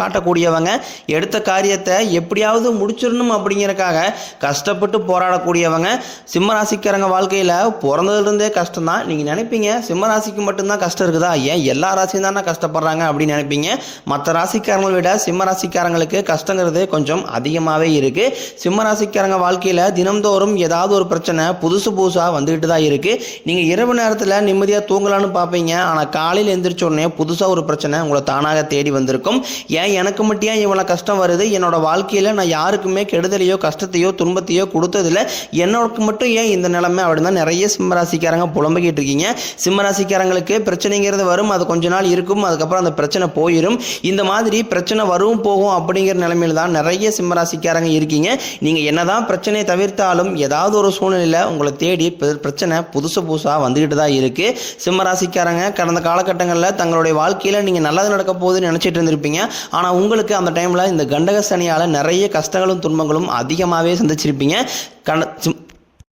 காட்டக்கூடியவங்க எடுத்த காரியத்தை எப்படியாவது முடிச்சிடணும் அப்படிங்கிறக்காக கஷ்டப்பட்டு போராடக்கூடியவங்க. சிம்ம ராசிக்காரங்க வாழ்க்கையில் பிறந்ததுலேருந்தே கஷ்டம் தான் நீங்கள் நினைப்பீங்க சிம்ம ராசிக்கு மட்டும்தான் கஷ்டம் இருக்குதா? ஏன் எல்லா ராசியும் தானே கஷ்டப்படுறாங்க அப்படின்னு நினைப்பீங்க. மற்ற ராசிக்காரங்களை விட சிம்ம ராசிக்காரங்களுக்கு கஷ்டங்கிறது கொஞ்சம் அதிகமாகவே இருக்குது சிம்ம ராசிக்காரங்க வாழ்க்கையில் தினம்தோறும் ஏதாவது ஒரு பிரச்சனை புதுசு புதுசாக வந்துக்கிட்டு தான் இருக்குது நீங்கள் இரவு நேரத்தில் நிம்மதியாக தூங்கலான்னு பார்ப்பீங்க. ஆனால் காலையில் எந்திரிச்ச உடனே புதுசாக ஒரு பிரச்சனை உங்களை தானாக தேடி வந்திருக்கும். ஏன் எனக்கு மட்டும் ஏன் இவ்வளோ கஷ்டம் வருது? என்னோட வாழ்க்கையில் நான் யாருக்குமே கெடுதலையோ கஷ்டத்தையோ துன்பத்தையோ கொடுத்ததில்ல. என்னோட மட்டும் ஏன் இந்த நிலைமை? அப்படின்னு தான் நிறைய சிம்மராசிக்காரங்க புலம்பிக்கிட்டு இருக்கீங்க. சிம்மராசிக்காரங்களுக்கு பிரச்சனைங்கிறது வரும் அது கொஞ்ச நாள் இருக்கும் அதுக்கப்புறம் அந்த பிரச்சனை போயிடும் இந்த மாதிரி பிரச்சனை வரும் போகும் அப்படிங்கிற நிலைமையில் தான் நிறைய சிம்மராசிக்காரங்க இருக்கீங்க. நீங்கள் என்னதான் பிரச்சனையை தவிர்த்தாலும் ஏதாவது ஒரு சூழ்நிலையில் உங்களை தேடி பிரச்சனை புதுசு புதுசாக வந்துக்கிட்டு தான் இருக்கு. சிம்மராசிக்காரங்க கடந்த காலகட்டங்களில் தங்களுடைய வாழ்க்கையில் நீங்கள் நல்லது நடக்க போகுதுன்னு நினச்சிட்டு இருந்திருப்பீங்க. ஆனால் உங்களுக்கு அந்த டைமில் இந்த கண்டக சனியால் நிறைய கஷ்டங்களும் துன்பங்களும் அதிகமாகவே சந்திச்சிருப்பீங்க. கண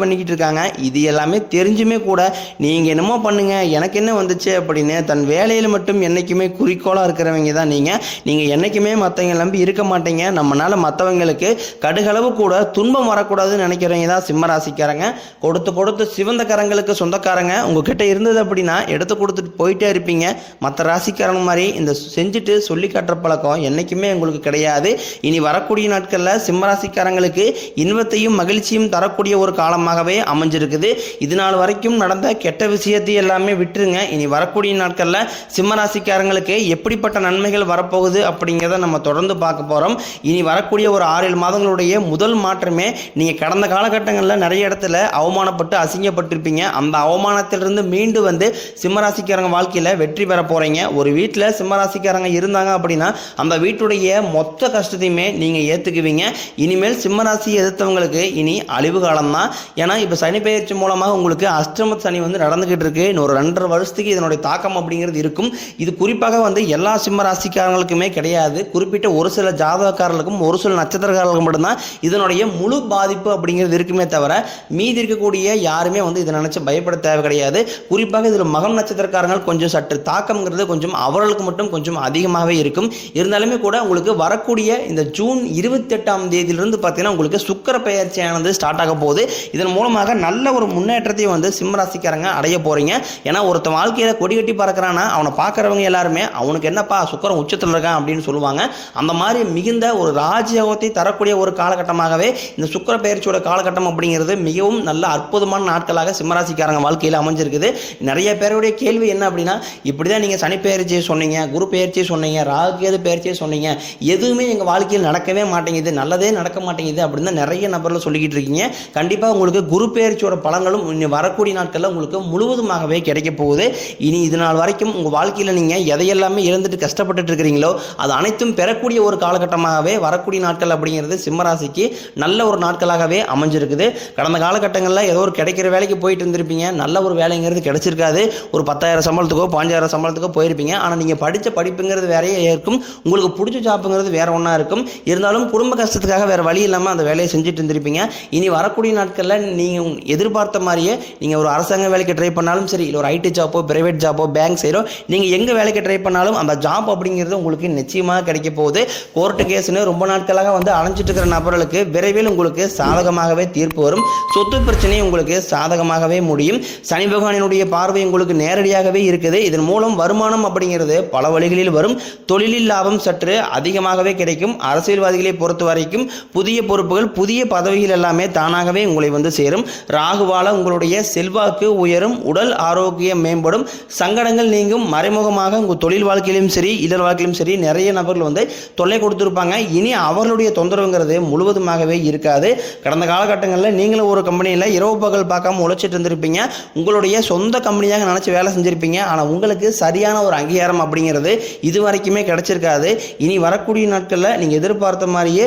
பண்ணிக்கிட்டு இருக்காங்க. இது எல்லாமே தெரிஞ்சுமே கூட நீங்கள் என்னமோ பண்ணுங்க எனக்கு என்ன வந்துச்சு அப்படின்னு தன் வேலையில் மட்டும் என்றைக்குமே குறிக்கோளாக இருக்கிறவங்க தான் நீங்கள் நீங்கள் என்றைக்குமே மற்றவங்க நம்பி இருக்க மாட்டீங்க. நம்மனால மற்றவங்களுக்கு கடுகளவு கூட துன்பம் வரக்கூடாதுன்னு நினைக்கிறவங்க தான் சிம்மராசிக்காரங்க. கொடுத்து கொடுத்து சிவந்த கரங்களுக்கு சொந்தக்காரங்க. உங்ககிட்ட இருந்தது அப்படின்னா எடுத்து கொடுத்துட்டு போயிட்டே இருப்பீங்க. மற்ற ராசிக்காரங்க மாதிரி இந்த செஞ்சுட்டு சொல்லி காட்டுற பழக்கம் என்றைக்குமே உங்களுக்கு கிடையாது. இனி வரக்கூடிய நாட்களில் சிம்மராசிக்காரங்களுக்கு இன்பத்தையும் மகிழ்ச்சியும் தரக்கூடிய ஒரு காலம் காலமாகவே அமைஞ்சிருக்குது. இது நாள் வரைக்கும் நடந்த கெட்ட விஷயத்தை எல்லாமே விட்டுருங்க. இனி வரக்கூடிய நாட்களில் சிம்மராசிக்காரங்களுக்கு எப்படிப்பட்ட நன்மைகள் வரப்போகுது அப்படிங்கிறத நம்ம தொடர்ந்து பார்க்க போகிறோம் இனி வரக்கூடிய ஒரு ஆறு ஏழு மாதங்களுடைய முதல் மாற்றமே நீங்கள் கடந்த காலகட்டங்களில் நிறைய இடத்துல அவமானப்பட்டு அசிங்கப்பட்டிருப்பீங்க. அந்த அவமானத்திலிருந்து மீண்டு வந்து சிம்மராசிக்காரங்க வாழ்க்கையில் வெற்றி பெற போகிறீங்க ஒரு வீட்டில் சிம்மராசிக்காரங்க இருந்தாங்க அப்படின்னா அந்த வீட்டுடைய மொத்த கஷ்டத்தையுமே நீங்கள் ஏற்றுக்குவீங்க இனிமேல் சிம்மராசி எதிர்த்தவங்களுக்கு இனி அழிவு காலம்தான். ஏன்னா இப்போ சனி பெயர்ச்சி மூலமாக உங்களுக்கு அஷ்டம சனி வந்து நடந்துக்கிட்டு இருக்கு. இன்னும் ஒரு ரெண்டரை வருஷத்துக்கு இதனுடைய தாக்கம் அப்படிங்கிறது இருக்கும். இது குறிப்பாக வந்து எல்லா சிம்ம ராசிக்காரங்களுக்குமே கிடையாது. குறிப்பிட்ட ஒரு சில ஜாதகக்காரர்களுக்கும் ஒரு சில நட்சத்திரக்காரர்களுக்கும் மட்டும்தான் இதனுடைய முழு பாதிப்பு அப்படிங்கிறது இருக்குமே தவிர மீதி இருக்கக்கூடிய யாருமே வந்து இதை நினச்சி பயப்பட தேவை கிடையாது. குறிப்பாக இதில் மகம் நட்சத்திரக்காரங்கள் கொஞ்சம் சற்று தாக்கம்ங்கிறது கொஞ்சம் அவர்களுக்கு மட்டும் கொஞ்சம் அதிகமாகவே இருக்கும். இருந்தாலுமே கூட உங்களுக்கு வரக்கூடிய இந்த ஜூன் இருபத்தெட்டாம் தேதியிலிருந்து பார்த்தீங்கன்னா உங்களுக்கு சுக்கர பயிற்சியானது ஸ்டார்ட் ஆக போகுது. இதன் மூலமாக நல்ல ஒரு முன்னேற்றத்தை வந்து சிம்மராசிக்காரங்க அடைய போறீங்க. ஏன்னா ஒருத்தன் வாழ்க்கையில கொடி கட்டி பறக்கிறானா அவனை பார்க்குறவங்க எல்லாருமே அவனுக்கு என்னப்பா சுக்கரம் உச்சத்தில் இருக்கான் அப்படின்னு சொல்லுவாங்க. அந்த மாதிரி மிகுந்த ஒரு ராஜயோகத்தை தரக்கூடிய ஒரு காலகட்டமாகவே இந்த சுக்கர பெயர்ச்சியோட காலகட்டம் அப்படிங்கிறது மிகவும் நல்ல அற்புதமான நாட்களாக சிம்மராசிக்காரங்க வாழ்க்கையில் அமைஞ்சிருக்குது. நிறைய பேருடைய கேள்வி என்ன அப்படின்னா இப்படி தான் நீங்கள் சனி பெயர்ச்சியை சொன்னீங்க குரு பெயர்ச்சியை சொன்னீங்க ராகுகேது பெயர்ச்சியை சொன்னீங்க. எதுவுமே எங்கள் வாழ்க்கையில் நடக்கவே மாட்டேங்குது நல்லதே நடக்க மாட்டேங்குது அப்படின்னு தான் நிறைய நபர்கள் சொல்லிக்கிட்டு இருக்கீங்க. கண்டிப்பாக உங்களுக்கு குரு பெயர்ச்சியோட பலன்களும் இனி வரக்கூடிய நாட்களில் உங்களுக்கு முழுவதுமாகவே கிடைக்க போகுது. இனி இது நாள் வரைக்கும் உங்கள் வாழ்க்கையில் நீங்கள் எதையெல்லாமே இழந்துட்டு கஷ்டப்பட்டுட்டு இருக்கிறீங்களோ அது அனைத்தும் பெறக்கூடிய ஒரு காலகட்டமாகவே வரக்கூடிய நாட்கள் அப்படிங்கிறது சிம்மராசிக்கு நல்ல ஒரு நாட்களாகவே அமைஞ்சிருக்குது. கடந்த காலகட்டங்களில் ஏதோ ஒரு கிடைக்கிற வேலைக்கு போயிட்டு இருந்திருப்பீங்க. நல்ல ஒரு வேலைங்கிறது கிடைச்சிருக்காது. ஒரு பத்தாயிரம் சம்பளத்துக்கோ பாஞ்சாயிரம் சம்பளத்துக்கோ போயிருப்பீங்க. ஆனால் நீங்கள் படித்த படிப்புங்கிறது வேறையே இருக்கும். உங்களுக்கு பிடிச்ச ஜாப்புங்கிறது வேற ஒன்றா இருக்கும். இருந்தாலும் குடும்ப கஷ்டத்துக்காக வேறு வழி இல்லாமல் அந்த வேலையை செஞ்சுட்டு இருந்திருப்பீங்க. இனி வரக்கூடிய நாட்களில் ரிட்டர்ன் நீங்கள் எதிர்பார்த்த மாதிரியே நீங்கள் ஒரு அரசாங்க வேலைக்கு ட்ரை பண்ணாலும் சரி இல்லை ஒரு ஐடி ஜாப்போ பிரைவேட் ஜாப்போ பேங்க் சைடோ நீங்கள் எங்கே வேலைக்கு ட்ரை பண்ணாலும் அந்த ஜாப் அப்படிங்கிறது உங்களுக்கு நிச்சயமாக கிடைக்க போகுது. கோர்ட்டு கேஸ்னு ரொம்ப நாட்களாக வந்து அலைஞ்சிட்டு இருக்கிற நபர்களுக்கு விரைவில் உங்களுக்கு சாதகமாகவே தீர்ப்பு வரும். சொத்து பிரச்சனை உங்களுக்கு சாதகமாகவே முடியும். சனி பகவானினுடைய பார்வை உங்களுக்கு நேரடியாகவே இருக்குது. இதன் மூலம் வருமானம் அப்படிங்கிறது பல வழிகளில் வரும். தொழிலில் லாபம் சற்று அதிகமாகவே கிடைக்கும். அரசியல்வாதிகளை பொறுத்த வரைக்கும் புதிய பொறுப்புகள் புதிய பதவிகள் எல்லாமே தானாகவே உங்களை வந்து சேரும். ராகுவால உங்களுடைய செல்வாக்கு உயரும் உடல் ஆரோக்கியம் மேம்படும். சங்கடங்கள் நீங்கும். மறைமுகமாக உங்கள் தொழில் வாழ்க்கையிலும் சரி இல்லற வாழ்க்கையிலும் சரி நிறைய நபர்கள் வந்து தொல்லை கொடுத்துருப்பாங்க. இனி அவர்களுடைய தொந்தரவுங்கிறது முழுவதுமாகவே இருக்காது. கடந்த காலகட்டங்களில் நீங்களும் ஒரு கம்பெனியில் இரவு பகல் பார்க்காம உழைச்சிட்டு இருந்திருப்பீங்க. உங்களுடைய சொந்த கம்பெனியாக நினச்சி வேலை செஞ்சுருப்பீங்க. ஆனால் உங்களுக்கு சரியான ஒரு அங்கீகாரம் அப்படிங்கிறது இது வரைக்குமே கிடச்சிருக்காது. இனி வரக்கூடிய நாட்களில் நீங்கள் எதிர்பார்த்த மாதிரியே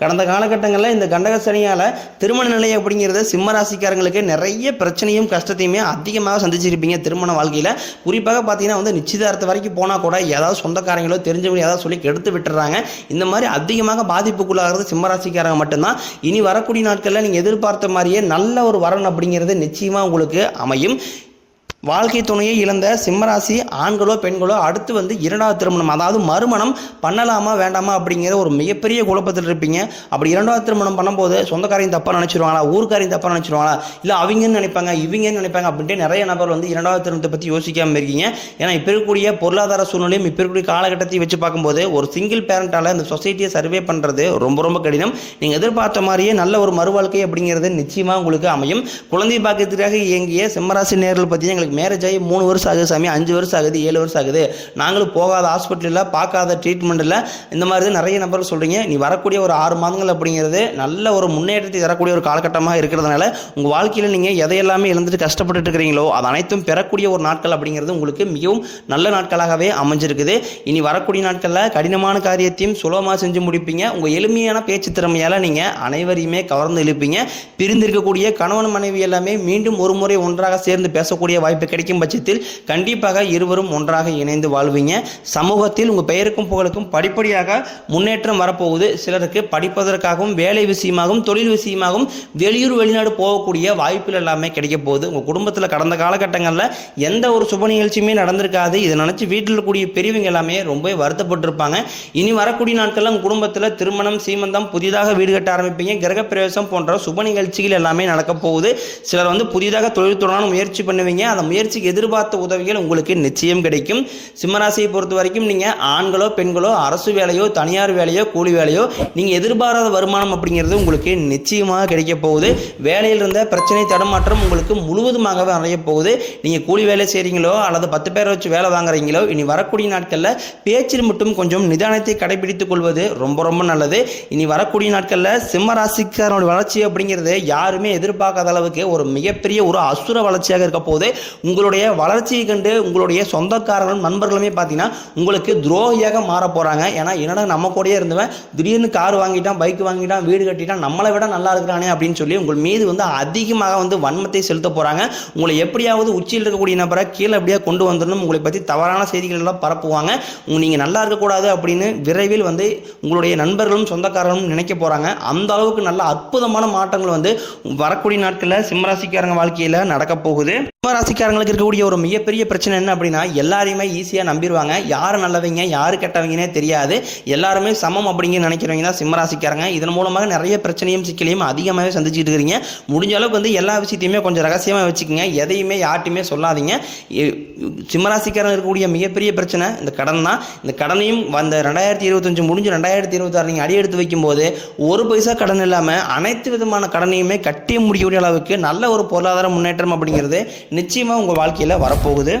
கடந்த காலகட்டங்களில் இந்த கண்டக சனியால் திருமண நிலை அப்படிங்கிறது சிம்ம ராசிக்காரங்களுக்கு நிறைய பிரச்சனையும் கஷ்டத்தையுமே அதிகமாக சந்திச்சிருப்பீங்க திருமண வாழ்க்கையில். குறிப்பாக பார்த்தீங்கன்னா வந்து நிச்சயதார்த்த வரைக்கும் போனால் கூட ஏதாவது சொந்தக்காரங்களோ தெரிஞ்சவங்க ஏதாவது சொல்லி கெடுத்து விட்டுறாங்க. இந்த மாதிரி அதிகமாக பாதிப்புக்குள்ளாகிறது சிம்மராசிக்காரங்க மட்டும்தான். இனி வரக்கூடிய நாட்களில் நீங்கள் எதிர்பார்த்த மாதிரியே நல்ல ஒரு வரன் அப்படிங்கிறது நிச்சயமாக உங்களுக்கு அமையும். வாழ்க்கை துணையை இழந்த சிம்மராசி ஆண்களோ பெண்களோ அடுத்து வந்து இரண்டாவது திருமணம் அதாவது மறுமணம் பண்ணலாமா வேண்டாமா அப்படிங்கிற ஒரு மிகப்பெரிய குழப்பத்தில் இருப்பீங்க. அப்படி இரண்டாவது திருமணம் பண்ணும்போது சொந்தக்காரையும் தப்பாக நினச்சிருவாங்களா ஊருக்காரையும் தப்பாக நினச்சிருவாங்களா இல்லை அவங்கன்னு நினைப்பாங்க இவங்கன்னு நினைப்பாங்க அப்படின்ட்டு நிறைய நபர் வந்து இரண்டாவது திருமணத்தை பற்றி யோசிக்காமல் இருக்கீங்க. ஏன்னா இப்போ இருக்கக்கூடிய பொருளாதார சூழ்நிலையும் இப்போ இருக்கக்கூடிய காலகட்டத்தை வச்சு பார்க்கும்போது ஒரு சிங்கிள் பேரண்டால் இந்த சொசைட்டியை சர்வே பண்ணுறது ரொம்ப ரொம்ப கடினம். நீங்கள் எதிர்பார்த்த மாதிரியே நல்ல ஒரு மறுவாழ்க்கை அப்படிங்கிறது நிச்சயமாக உங்களுக்கு அமையும். குழந்தை பாக்கியத்திற்காக இயங்கிய சிம்மராசி நேரில் பற்றி எங்களுக்கு மேரேஜ் ஆகி மூணு வருஷம் ஆகுது சாமி அஞ்சு வருஷம் ஆகுது ஏழு வருஷம் ஆகுது. நாங்களும் போகாத ஹாஸ்பிட்டலில் பார்க்காத ட்ரீட்மெண்ட்டில் இந்த மாதிரி தான் நிறைய நபர்கள் சொல்கிறீங்க நீ வரக்கூடிய ஒரு ஆறு மாதங்கள் அப்படிங்கிறது நல்ல ஒரு முன்னேற்றத்தை தரக்கூடிய ஒரு காலகட்டமாக இருக்கிறதுனால உங்கள் வாழ்க்கையில் நீங்கள் எதையெல்லாமே இழந்துட்டு கஷ்டப்பட்டுட்டு இருக்கிறீங்களோ அது அனைத்தும் பெறக்கூடிய ஒரு நாட்கள் அப்படிங்கிறது உங்களுக்கு மிகவும் நல்ல நாட்களாகவே அமைஞ்சிருக்குது. இனி வரக்கூடிய நாட்களில் கடினமான காரியத்தையும் சுலபமாக செஞ்சு முடிப்பீங்க. உங்கள் எளிமையான பேச்சு திறமையால் நீங்கள் அனைவரையுமே கவர்ந்து இழுப்பீங்க. பிரிந்திருக்கக்கூடிய கணவன் மனைவி எல்லாமே மீண்டும் ஒரு முறை ஒன்றாக சேர்ந்து பேசக்கூடிய வாய்ப்பு கிடைக்கும் பட்சத்தில் கண்டிப்பாக இருவரும் ஒன்றாக இணைந்து வாழ்வீங்க. சமூகத்தில் உங்கள் பெயருக்கும் புகழுக்கும் படிப்படியாக முன்னேற்றம் வரப்போகுது. சிலருக்கு படிப்பதற்காகவும் வேலை விஷயமாகவும் தொழில் விஷயமாகவும் வெளியூர் வெளிநாடு போகக்கூடிய வாய்ப்புகள் எல்லாமே கிடைக்க போகுது. உங்கள் குடும்பத்தில் கடந்த காலகட்டங்களில் எந்த ஒரு சுப நிகழ்ச்சியுமே நடந்திருக்காது. இதை நினச்சி வீட்டில் இருக்கக்கூடிய பெரியவங்க எல்லாமே ரொம்ப வருத்தப்பட்டிருப்பாங்க. இனி வரக்கூடிய நாட்களில் உங்கள் குடும்பத்தில் திருமணம் சீமந்தம் புதிதாக வீடு கட்ட ஆரம்பிப்பீங்க. கிரகப்பிரவேசம் போன்ற சுப நிகழ்ச்சிகள் எல்லாமே நடக்க போகுது. சிலர் வந்து புதிதாக தொழில் தொடரான முயற்சி பண்ணுவீங்க. அதை முயற்சிக்கு எதிர்பார்த்த உதவிகள் உங்களுக்கு நிச்சயம் கிடைக்கும். சிம்மராசியை பொறுத்த வரைக்கும் நீங்கள் ஆண்களோ பெண்களோ அரசு வேலையோ தனியார் வேலையோ கூலி வேலையோ நீங்கள் எதிர்பாராத வருமானம் அப்படிங்கிறது உங்களுக்கு நிச்சயமாக கிடைக்க போகுது. வேலையில் இருந்த பிரச்சனை தடுமாற்றம் உங்களுக்கு முழுவதுமாகவே அடைய போகுது. நீங்கள் கூலி வேலை செய்கிறீங்களோ அல்லது பத்து பேரை வச்சு வேலை வாங்குறீங்களோ இனி வரக்கூடிய நாட்களில் பேச்சில் மட்டும் கொஞ்சம் நிதானத்தை கடைபிடித்துக் கொள்வது ரொம்ப ரொம்ப நல்லது. இனி வரக்கூடிய நாட்களில் சிம்ம ராசிக்காரனுடைய வளர்ச்சி அப்படிங்கிறது யாருமே எதிர்பார்க்காத அளவுக்கு ஒரு மிகப்பெரிய ஒரு அசுர வளர்ச்சியாக இருக்க போது உங்களுடைய வளர்ச்சியை கண்டு உங்களுடைய சொந்தக்காரர்களும் நண்பர்களுமே பார்த்தீங்கன்னா உங்களுக்கு துரோகியாக மாற போகிறாங்க ஏன்னா என்னடா நம்ம கூடயே இருந்தவன் திடீர்னு கார் வாங்கிட்டான் பைக் வாங்கிட்டான் வீடு கட்டிட்டான் நம்மளை விட நல்லா இருக்கிறானே அப்படின்னு சொல்லி உங்கள் மீது வந்து அதிகமாக வந்து வன்மத்தை செலுத்த போகிறாங்க உங்களை எப்படியாவது உச்சியில் இருக்கக்கூடிய நபரை கீழே எப்படியா கொண்டு வந்துடணும். உங்களை பற்றி தவறான செய்திகள் எல்லாம் பரப்புவாங்க. நீங்கள் நல்லா இருக்கக்கூடாது அப்படின்னு விரைவில் வந்து உங்களுடைய நண்பர்களும் சொந்தக்காரர்களும் நினைக்க போகிறாங்க அந்த அளவுக்கு நல்ல அற்புதமான மாற்றங்கள் வந்து வரக்கூடிய நாட்களில் சிம்மராசிக்காரங்க வாழ்க்கையில் நடக்க போகுது. சிம்மராசிக்காரங்க இருக்கக்கூடிய ஒரு மிகப்பெரிய பிரச்சனை என்ன அப்படின்னா எல்லாரையுமே ஈஸியாக நம்பிடுவாங்க யார் நல்லவங்க யார் கெட்டவங்கன்னே தெரியாது. எல்லாருமே சமம் அப்படிங்கிற நினைக்கிறவங்க தான் சிம்மராசிக்காரங்க. இதன் மூலமாக நிறைய பிரச்சனையும் சிக்கலையும் அதிகமாகவே சந்திச்சுட்டு இருக்கிறீங்க முடிஞ்ச அளவுக்கு வந்து எல்லா விஷயத்தையுமே கொஞ்சம் ரகசியமாக வச்சுக்கோங்க. எதையுமே யார்ட்டையுமே சொல்லாதீங்க. எ- சிம்மராசிக்காரங்க இருக்கக்கூடிய மிகப்பெரிய பிரச்சனை இந்த கடன் தான். இந்த கடனையும் அந்த ரெண்டாயிரத்தி இருபத்தஞ்சு முடிஞ்சு ரெண்டாயிரத்தி இருபத்தாறு நீங்கள் அடி எடுத்து வைக்கும்போது ஒரு பைசா கடன் இல்லாமல் அனைத்து விதமான கடனையுமே கட்டி முடியக்கூடிய அளவுக்கு நல்ல ஒரு பொருளாதார முன்னேற்றம் அப்படிங்கிறது நிச்சயமாக உங்கள் வாழ்க்கையில் வரப்போகுது.